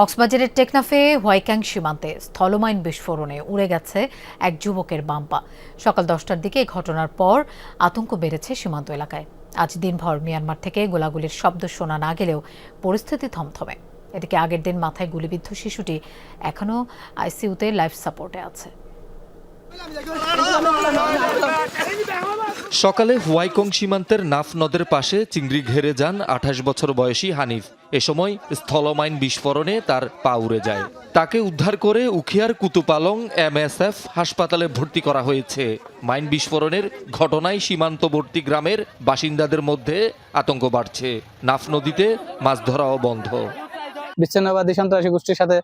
কক্সবাজারের টেকনাফে হোয়াইক্যাং সীমান্তে স্থলমাইন বিস্ফোরণে উড়ে গেছে এক যুবকের বাম্পা। সকাল দশটার দিকে ঘটনার পর আতঙ্ক বেড়েছে সীমান্ত এলাকায়। আজ দিনভর মিয়ানমার থেকে গোলাগুলির শব্দ শোনা না গেলেও পরিস্থিতি থমথমে। এদিকে আগের দিন মাথায় গুলিবিদ্ধ শিশুটি এখনও আইসিইউতে লাইফ সাপোর্টে আছে। সকালে হুয়াইকং সীমান্তের নাফ নদের পাশে চিংড়ি ঘেরে যান আঠাশ বছর বয়সী হানিফ। এ সময় স্থলমাইন বিস্ফোরণে তার পা উড়ে যায়। তাকে উদ্ধার করে উখিয়ার কুতুপালং এমএসএফ হাসপাতালে ভর্তি করা হয়েছে। মাইন বিস্ফোরণের ঘটনায় সীমান্তবর্তী গ্রামের বাসিন্দাদের মধ্যে আতঙ্ক বাড়ছে। নাফ নদীতে মাছ ধরাও বন্ধ। বিচ্ছিন্নবাদী সন্ত্রাসী গোষ্ঠীর সাথে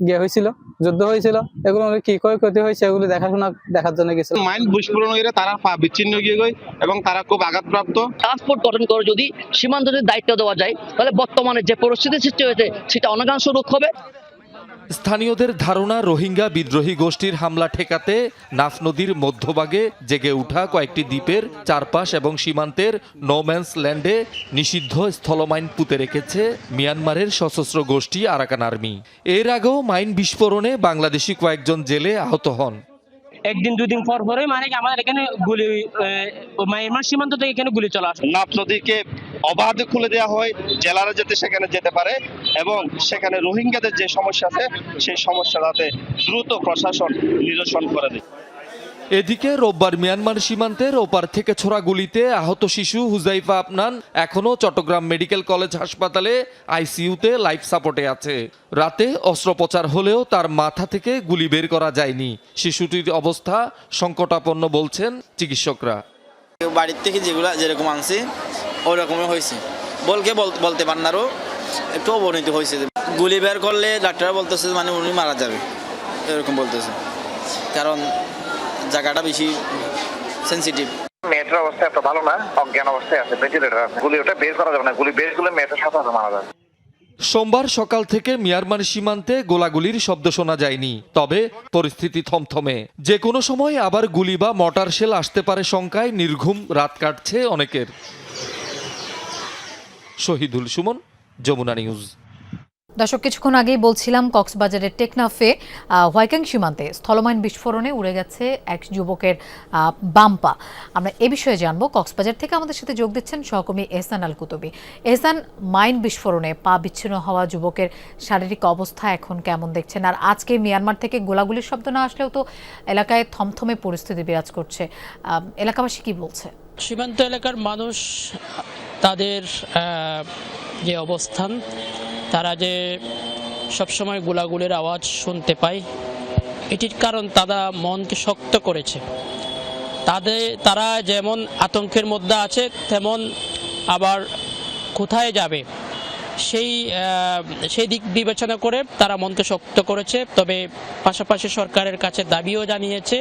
গিয়ে হয়েছিল যুদ্ধ হয়েছিল এগুলো কি ক্ষয়ক্ষতি হয়েছে এগুলো দেখাশোনা দেখার জন্য গেছিল। মাইন বিস্ফোরণ হয়ে তারা পা বিচ্ছিন্ন গিয়ে গই এবং তারা খুব আঘাতপ্রাপ্ত। ট্রান্সপোর্ট গঠন করে যদি সীমান্ত যদি দায়িত্ব দেওয়া যায় তাহলে বর্তমানে যে পরিস্থিতি সৃষ্টি হয়েছে সেটা অনেকাংশ রোধ হবে। স্থানীয়দের ধারণা রোহিঙ্গা বিদ্রোহী গোষ্ঠীর হামলা ঠেকাতে নাফ নদীর মধ্যভাগে জেগে ওঠা কয়েকটি দ্বীপের চারপাশ এবং সীমান্তের নোম্যান্স ল্যান্ডে নিষিদ্ধ স্থলমাইন পুঁতে রেখেছে মিয়ানমারের সশস্ত্র গোষ্ঠী আরাকান আর্মি। এর আগেও মাইন বিস্ফোরণে বাংলাদেশি কয়েকজন জেলে আহত হন। একদিন দুদিন পর পরে মানে আমাদের এখানে গুলি মায়ানমার সীমান্ত থেকে এখানে গুলি চলে আসে। নাফ নদীকে অবাধে খুলে দেওয়া হয় জেলারা যাতে সেখানে যেতে পারে। এবং সেখানে রোহিঙ্গাদের যে সমস্যা আছে সেই সমস্যা যাতে দ্রুত প্রশাসন নিরসন করে দেয় এদিকে রোববার মিয়ানমার সীমান্তের ওপার থেকে ছোড়া গুলিতে আহত শিশু হুজাইফা আপনান এখনও চট্টগ্রাম মেডিকেল কলেজ হাসপাতালে আইসিইউতে লাইফ সাপোর্টে আছে। রাতে অস্ত্রোপচার হলেও তার মাথা থেকে গুলি বের করা যায়নি। শিশুটির অবস্থা সংকটাপন্ন বলছেন চিকিৎসকরা। বাড়ির থেকে যেগুলো যেরকম আনছে ওই রকমই হয়েছে। বলকে বল- বলতে পারেন আরও একটু অবনতি হয়েছে। গুলি বের করলে ডাক্তাররা বলতেছে মানে উনি মারা যাবে। এরকম বলতেছে। কারণ জায়গাটা বেশি সেন্সিটিভ মেয়েটার অবস্থা এত ভালো না অজ্ঞান অবস্থায় আছে ভেন্টিলেটর আছে। গুলি ওটা বের করা যাবে না গুলি বের করলে মেয়েটার সাথে সাথে মারা যাবে। সোমবার সকাল থেকে মিয়ানমার সীমান্তে গোলাগুলির শব্দ শোনা যায়নি। তবে পরিস্থিতি থমথমে। যে কোনো সময় আবার গুলি বা মটার শেল আসতে পারে শঙ্কায় নির্ঘুম রাত কাটছে অনেকের। শহীদুল সুমন যমুনা নিউজ। দর্শক কিছুক্ষণ আগেই বলছিলাম কক্সবাজারের টেকনাফে আহ, হোয়াইক্যাং সীমান্তে স্থলমাইন বিস্ফোরণে উড়ে গেছে এক যুবকের আহ, বাম্পা আমরা এ বিষয়ে জানব। কক্সবাজার থেকে আমাদের সাথে যোগ দিচ্ছেন সহকর্মী এহসান আল কুতুবি। এহসান মাইন বিস্ফোরণে পা বিচ্ছিন্ন হওয়া যুবকের শারীরিক অবস্থা এখন কেমন দেখছেন? আর আজকে মিয়ানমার থেকে গোলাগুলির শব্দ না আসলেও তো এলাকায় থমথমে পরিস্থিতি বিরাজ করছে। আহ, এলাকাবাসী কি বলছে? সীমান্ত এলাকার মানুষ তাদের আহ, যে অবস্থান, তারা যে সবসময় গোলাগুলির আওয়াজ শুনতে পায়, এটির কারণ তারা মনকে শক্ত করেছে। তাদের, তারা যেমন আতঙ্কের মধ্যে আছে, তেমন আবার কোথায় যাবে? সেই সেই দিক বিবেচনা করে তারা মনকে শক্ত করেছে, তবে পাশাপাশি সরকারের কাছে দাবিও জানিয়েছে,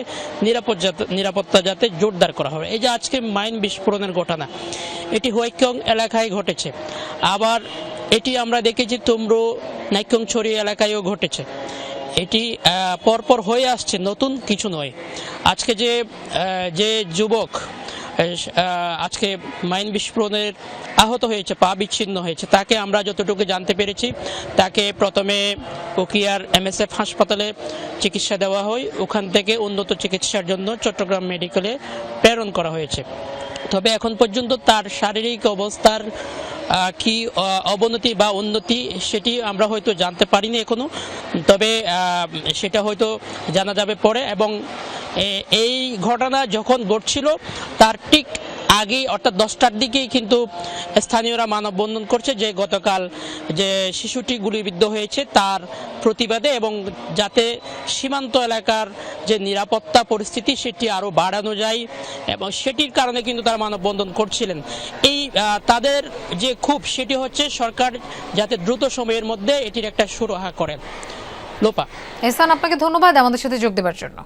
নিরাপদ নিরাপত্তা যাতে জোরদার করা হবে। এই যে আজকে মাইন বিস্ফোরণের ঘটনা এটি হৈক্যং এলাকায় ঘটেছে। আবার এটি আমরা দেখেছি তুমরু নাইক্যংছড়ি এলাকায়ও ঘটেছে। এটি পরপর হয়ে আসছে, নতুন কিছু নয়। আজকে যে যে যুবক আজকে মাইন বিস্ফোরণের আহত হয়েছে, পা বিচ্ছিন্ন হয়েছে। তাকে আমরা যতটুকু জানতে পেরেছি, তাকে প্রথমে উকিয়ার এমএসএফ হাসপাতালে চিকিৎসা দেওয়া হয়। ওখান থেকে উন্নত চিকিৎসার জন্য চট্টগ্রাম মেডিকেলে প্রেরণ করা হয়েছে। তবে এখন পর্যন্ত তার শারীরিক অবস্থার কি অবনতি বা উন্নতি সেটি আমরা হয়তো জানতে পারিনি এখনও। তবে সেটা হয়তো জানা যাবে পরে এবং এই ঘটনা যখন ঘটছিল, তার ঠিক আগে অর্থাৎ দশটার দিকেই কিন্তু স্থানীয়রা মানববন্ধন করছে যে গতকাল যে শিশুটি গুলিবিদ্ধ হয়েছে তার প্রতিবাদে এবং যাতে সীমান্ত এলাকার যে নিরাপত্তা পরিস্থিতি সেটি আরও বাড়ানো যায় এবং সেটির কারণে কিন্তু তারা মানববন্ধন করছিলেন। এই তাদের যে ক্ষোভ সেটি হচ্ছে সরকার যাতে দ্রুত সময়ের মধ্যে এটির একটা সুরাহা করেন লোপা। এহসান, আপনাকে ধন্যবাদ আমাদের সাথে যোগ দেওয়ার জন্য।